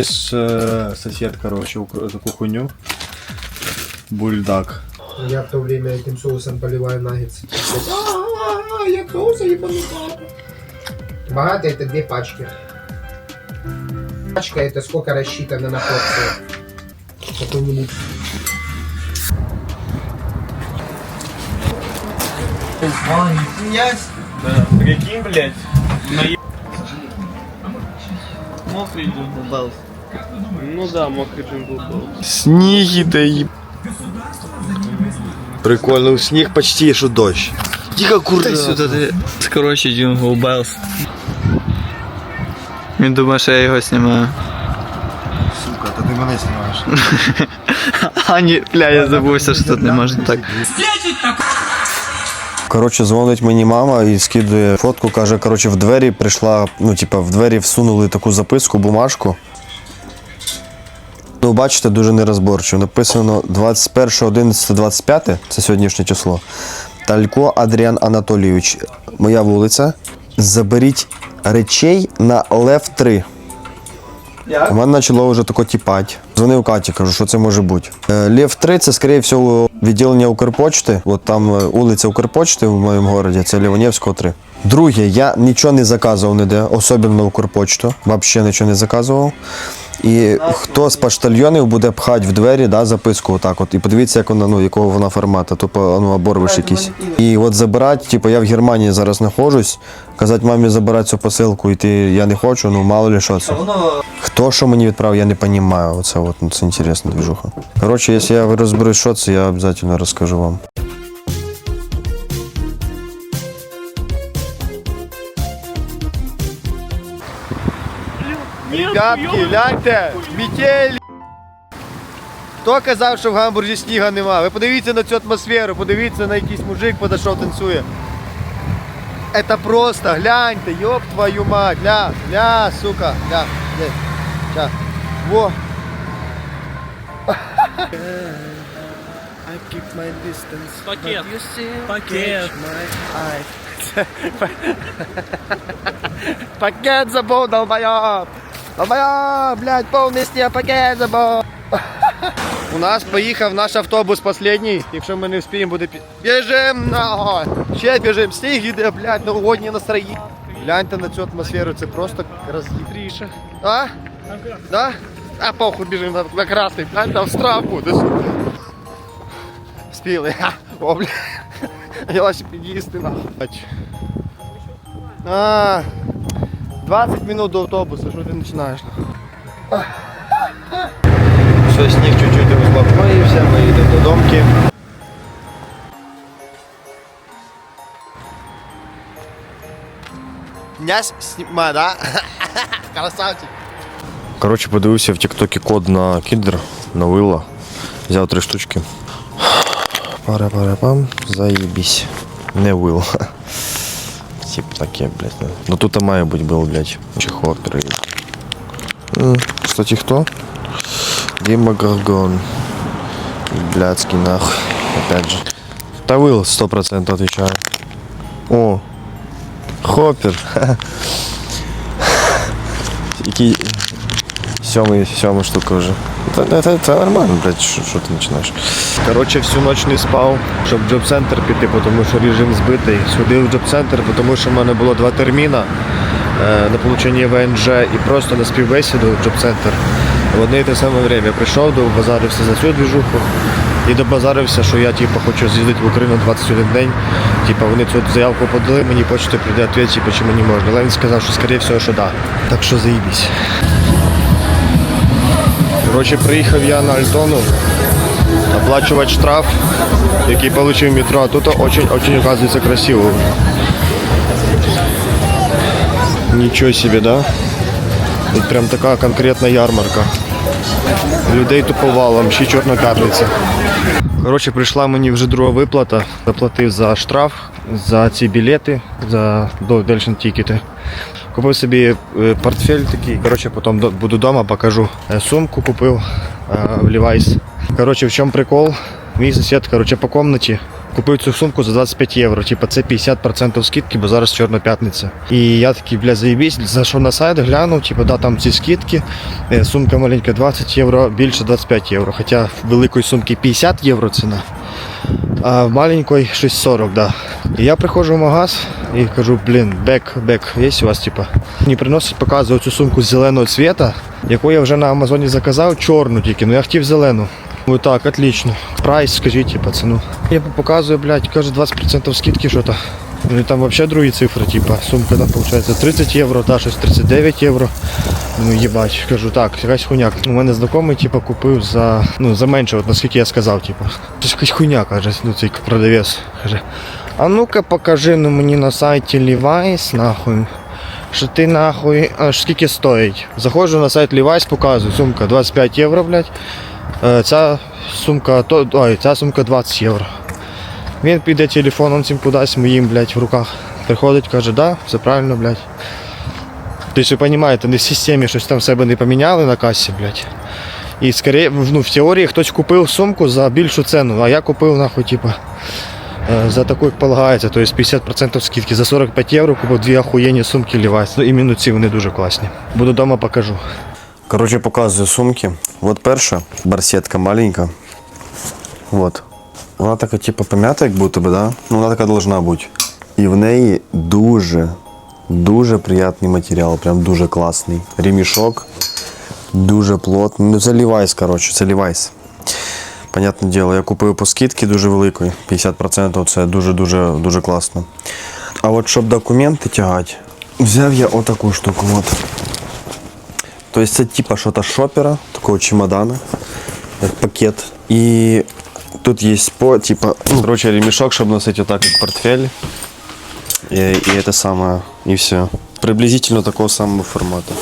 Приніс е, сосед, короче, хуйню. Бульдак. Я в то время этим соусом поливаю наггетсы. А, я соуса ебанута. Богато это две пачки. Пачка это сколько рассчитано на порцию. Какой-нибудь. Прикинь, блядь. Мокрый джингл Ну да, мокрый джингл Сніг іде, їб... Прикольно, сніг почти що дощ. Тихо, курва. Сюди ти. Коротше, Джингл Белс. Він думає, що я його знімаю. Сука, та ти мене знімаєш. А ні, бля, я забувся, що тут не можна так. Коротше, дзвонить мені мама і скидує фотку, каже, коротше, в двері прийшла, ну, типа, в двері всунули таку записку, бумажку. Ну, бачите, дуже нерозборчо. Написано 21.11.25, це сьогоднішнє число. Талько Адріан Анатолійович, моя вулиця. Заберіть речей на Лев 3. У мене почало вже тако тіпати. Дзвонив Каті, кажу, що це може бути. Е, Лев 3 це, скоріше всього, відділення Укрпочти. От там е, вулиця Укрпочти в моєму місті, це Ліванівського 3. Друге, я нічого не заказував ніде, особливо Укрпочту. Взагалі нічого не заказував. І хто з поштальйонів буде пхати в двері да, записку отак от. І подивіться, як вона, ну, якого вона формату, тупо ну, оборвиш якийсь. І от забирати, типу, я в Германії зараз знаходжусь, казати мамі забирати цю посилку, і ти я не хочу, ну мало ли що це. Хто що мені відправив, я не розумію. Оце от, ну, це інтересна движуха. Коротше, якщо я розберусь, що це, я обов'язково розкажу вам. Ребятки, гляньте, метель. Хто казав, що в Гамбурзі сніга нема? Ви подивіться на цю атмосферу, подивіться на якийсь мужик подійшов, танцює. Это просто, гляньте, ёб твою мать, ля, ля, сука, ля, ля, ща, во. I keep my distance, Пакет. but you still Пакет. catch my eye. Пакет забув, долбоёб! Долбоёб, блядь, повний сніг, пакет забув! У нас поїхав наш автобус последній, якщо ми не вспіємо, буде пі... Біжим нахуй! Ще біжим, сніг іде, блядь, новогодні настроєння. Гляньте на цю атмосферу, це просто роз'їтріше. А? Да? А похуй біжим на, на красний, глянь, там штраф буде. сука. Спіли. Ха. О, бля. Велосипедисти нахуй. А, 20 минут до автобуса, що ти починаєш? Все, сніг чуть-чуть успокоївся, ми йдемо до домки. Князь сніма, да? Красавчик. Коротше, подивився в Тіктокі код на кіндер, на вила. Взяв три штучки. Пара-пара-пам, заебись. Не вил. Тип таке, блядь. ну. Ну тут має бути был, блядь. Чехол перейд. Кстати, хто? Дима Гаргон. Блядский нахуй. Опять же. Та вил 100% отвечаю. О. Хоппер. Сьомий, сьомий штука вже. Це, це, це нормально, блядь, що, що ти починаєш? Коротше, всю ніч не спав, щоб в джоб-центр піти, тому що режим збитий. Сюди в джоб-центр, тому що в мене було два терміна е, на получення ВНЖ і просто на співбесіду в джоб-центр. В одне і те саме время прийшов, добазарився за цю двіжуху і добазарився, що я типу, хочу з'їздити в Україну 21 день. Типу, вони цю заявку подали, мені почта прийде відповідь, типу, чи мені можна. Але він сказав, що скоріше всього, що да. Так що заїбісь. Коротше, приїхав я на Альтону оплачувати штраф, який отримав метро. А тут очень, оказывается, красиво. Нічого собі, да? Тут прям така конкретна ярмарка. Людей туповалом, ще чорна п'ятниця. Коротше, прийшла мені вже друга виплата. Заплатив за штраф, за ці білети, за Дельшн тікети. Купив собі е, портфель такий. Коротше, потім буду вдома, покажу. Е, Сумку купив е, в Levi's. Коротше, в чому прикол? Мій сусід, коротше, по комнаті Купив цю сумку за 25 євро. Типа це 50% скидки, бо зараз чорна п'ятниця. І я такий, бля, заєбісь, зайшов на сайт, глянув, типу, да, там ці скидки. Сумка маленька 20 євро, більше 25 євро. Хоча великої сумки 50 євро ціна, а в маленькой 6,40, да. И я приходжу в магаз и кажу, блин, бек, бек, есть у вас, типа. Мені приносить, показує цю сумку зеленого цвета, яку я вже на Амазоні заказав, чорну тільки, ну я хотів зелену. Ну так, отлично. Прайс, скажіть, типа, ціну. Я показую, блядь, каже 20% скидки, що то. Ну і там взагалі другі цифри, типа, сумка там виходить 30 євро, та щось 39 євро. Ну їбать, кажу, так, якась хуйня. У мене знайомий, типа, купив за, ну, за менше, от наскільки я сказав, типа. Щось якась хуйня, каже, ну цей продавець. Каже, а ну-ка покажи ну, мені на сайті Levi's, нахуй. Що ти нахуй, аж скільки стоїть. Заходжу на сайт Levi's, показую, сумка 25 євро, блядь. Е, Ця сумка, то, ой, ця сумка 20 євро. Він піде телефоном цим кудись моїм, блядь, в руках. Приходить, каже, да, все правильно, блядь. Тобто, ви розумієте, не в системі щось там себе не поміняли на касі, блядь. І скоріше, ну, в теорії хтось купив сумку за більшу ціну, а я купив, нахуй, типа, е, за таку, як полагається, тобто 50% скидки. За 45 євро купив дві охуєнні сумки Levi's. Ну, іменно ці вони дуже класні. Буду вдома покажу. Коротше, показую сумки. От перша барсетка маленька. Вот. Вона така, типу, пом'ята, як будто би, да? Ну, вона така должна бути. І в неї дуже, дуже приятний матеріал, прям дуже класний. Ремішок, дуже плотний. Ну, це Levi's, коротше, це Levi's. Понятне діло, я купив по скидці дуже великої. 50% це дуже-дуже дуже класно. А от щоб документи тягати, взяв я отаку штуку. От. Тобто це типа що-то шопера, такого чемодана, як пакет. І тут є по, типа, короче, ремешок, щоб носити отак, як портфель. І, і це саме, і все. Приблизительно такого самого формату.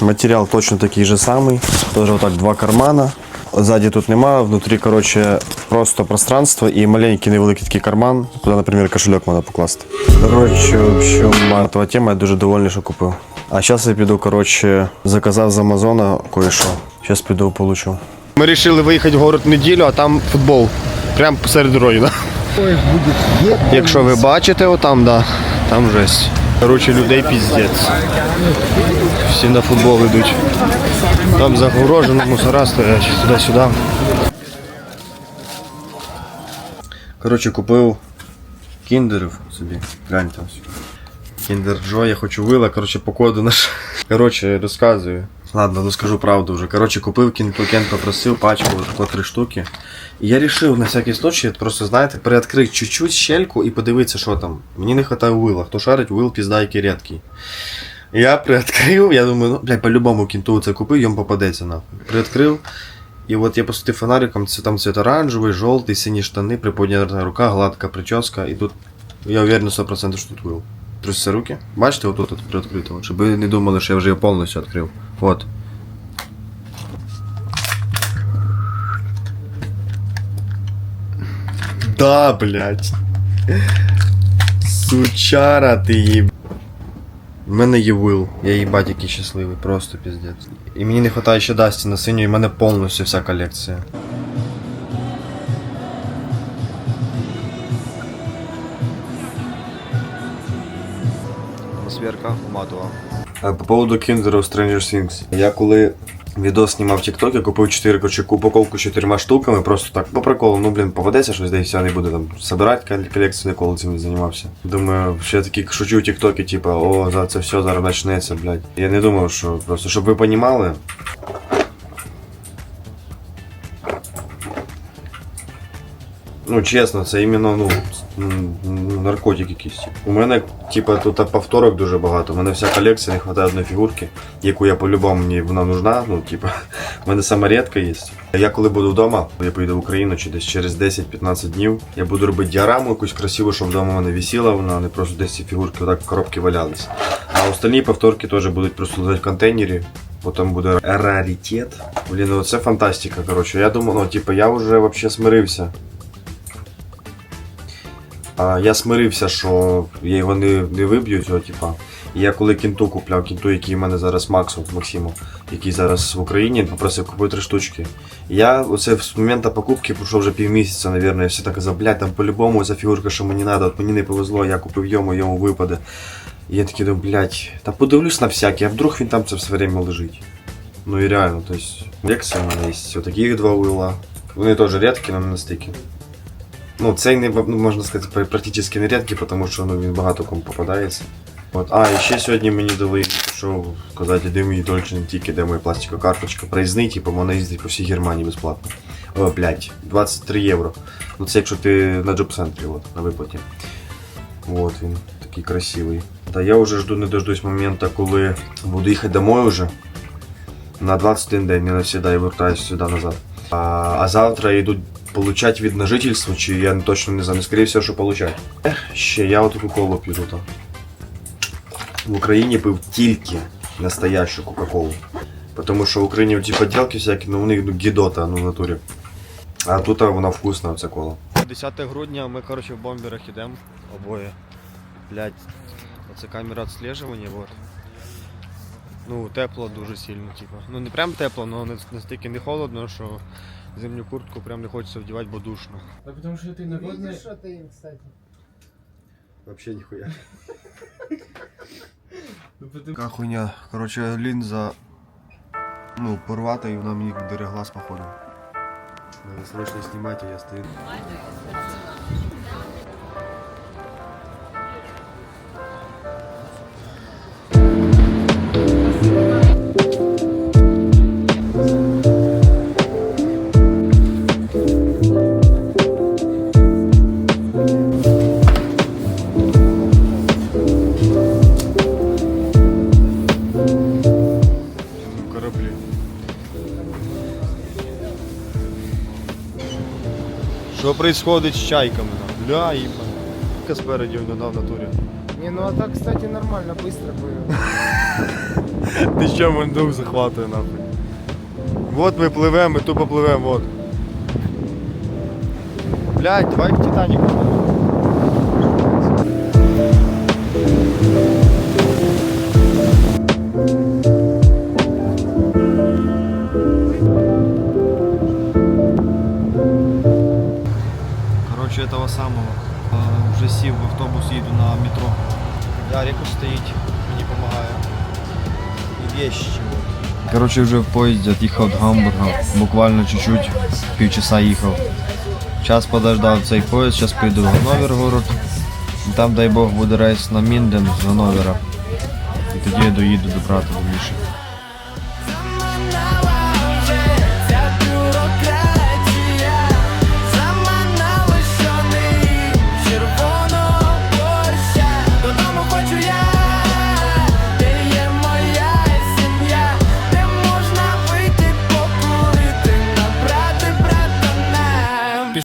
Матеріал точно такий же самий. Тоже отак два кармана. Ззаді тут нема, внутрі, короче, просто пространство і маленький невеликий такий карман, куди, наприклад, кошельок можна покласти. Коротше, в общем, матова тема, я дуже довольний, що купив. А зараз я піду, коротше, заказав з Амазона кое-що. Зараз піду получу. Ми вирішили виїхати в город неділю, а там футбол. Прямо посеред дороги, да? Якщо ви бачите, отам, да, там жесть. Коротше, людей піздець. Всі на футбол йдуть. Там загорожено, мусора стоять туди-сюди. Коротше, купив кіндерів собі. Гляньте ось. Кіндер Джо, я хочу вила, коротше, по коду наш. Коротше, розказую. Ладно, ну скажу правду вже. Коротше, купив кінту, Кен попросив пачку, тако три штуки. І я вирішив на всякий случай, просто, знаєте, приоткрити чуть-чуть щельку і подивитися, що там. Мені не вистачає вила. Хто шарить, вил піздайки рідкий. Я приоткрив, я думаю, ну, блядь, по-любому кінту це купив, йому попадеться нахуй. Приоткрив. І от я посвітив фонариком, це там цвет оранжевий, жовтий, сині штани, приподнята рука, гладка прическа, і тут я уверен 100% що тут вил. Трусяться руки. Бачите, отут от приоткрито, щоб ви не думали, що я вже його повністю відкрив. От. Да, блядь. Сучара ти їб. У мене є вил, я їбать який щасливий, просто піздець. І мені не вистачає ще Дасті на синю, і в мене повністю вся колекція. Атмосферка матова. По поводу Kinder Stranger Things. Я коли відос знімав в TikTok, я купив 4 короче, упаковку з чотирма штуками, просто так по приколу, ну блін, поведеться щось, де все, не буду там собирати кол- колекцію, ніколи цим не займався. Думаю, ще такі шучу в TikTok, типа, о, за це все зараз почнеться, блядь. Я не думав, що просто, щоб ви понімали. Ну, чесно, це іменно, ну, наркотик якийсь. У мене, типа, тут повторок дуже багато. У мене вся колекція, не вистачає одної фігурки, яку я по-любому мені вона нужна. Ну, типа, у мене сама рідка є. Я коли буду вдома, я поїду в Україну чи десь через 10-15 днів, я буду робити діараму якусь красиву, щоб вдома в мене висіла, вона не просто десь ці фігурки отак в коробці валялись. А остальні повторки теж будуть просто лежати в контейнері. Потім буде раритет. Блін, ну це фантастика, коротше. Я думав, ну, типа, я вже вообще смирився. А, я смирився, що я його не, не виб'ю, цього, типа. І я коли кінту купляв, кінту, який в мене зараз Максу, Максиму, який зараз в Україні, попросив купити три штучки. Я оце з моменту покупки пройшов вже півмісяця, мабуть, і все так казав, блядь, там по-любому ця фігурка, що мені треба, от мені не повезло, я купив йому, йому випаде. І я такий думаю, блядь, та подивлюсь на всякий, а вдруг він там це все время лежить. Ну і реально, то есть, лекція в мене є, отаких два вила. Вони теж рідкі, але не настільки. Ну, цей не ну, можна сказати пр- практично не рідкий, тому що ну, він багато кому попадається. От. А, і ще сьогодні мені дали, що сказати, де мої Dolce тільки, де моя пластикова карточка. Проїзний, типу, вона їздить по всій Германії безплатно. О, блядь, 23 євро. Ну це якщо ти на джоб-центрі, от, на виплаті. От він, такий красивий. Та я вже жду не дождусь моменту, коли буду їхати домой уже. На 21 день, не навсегда, я вертаюся сюди назад. А, а завтра йдуть получать вид на жительство, чи я точно не знаю, скоріше всього, що получать. Ще я отаку колу п'ю тут. В Україні пив тільки настоящу Кока-Колу. Тому що в Україні ці поділки всякі, ну у них ну, гідота, ну в натурі. А тут вона вкусна, ця кола. 10 грудня ми, коротше, в бомберах йдемо обоє. Блять, оце камера відслежування, вот. Ну, тепло дуже сильно, типу. Ну не прям тепло, але настільки не холодно, що зимню куртку прям не хочеться вдівати, бо душно. Да потому что ты народный... Видишь, что ты, кстати? Вообще ніхуя. Ну, потому- Така хуйня. Коротше, лінза ну, порвата і вона мені дире глаз походу. Надо срочно знімати, я стою. Що с чайками? нахуй? Бля. Спереді він дав в натурі. Не, ну а так, кстати, нормально, быстро было. Ти що мой дух захватує нахуй. Вот ми пливемо, ми тупо пливемо, вот. Блядь, давай к Титанику. Короче, этого самого. Вже сів в автобус, їду на метро. Ярик стоїть, мені допомагає. І вещи. Короче, вже в поїзді від'їхав від Гамбурга. Буквально чуть-чуть, півчаса їхав. Час подождав цей поїзд, зараз поїду в Ганновер город. І Там, дай Бог, буде рейс на Мінден з Ганновера. І тоді я доїду до брата до Міші.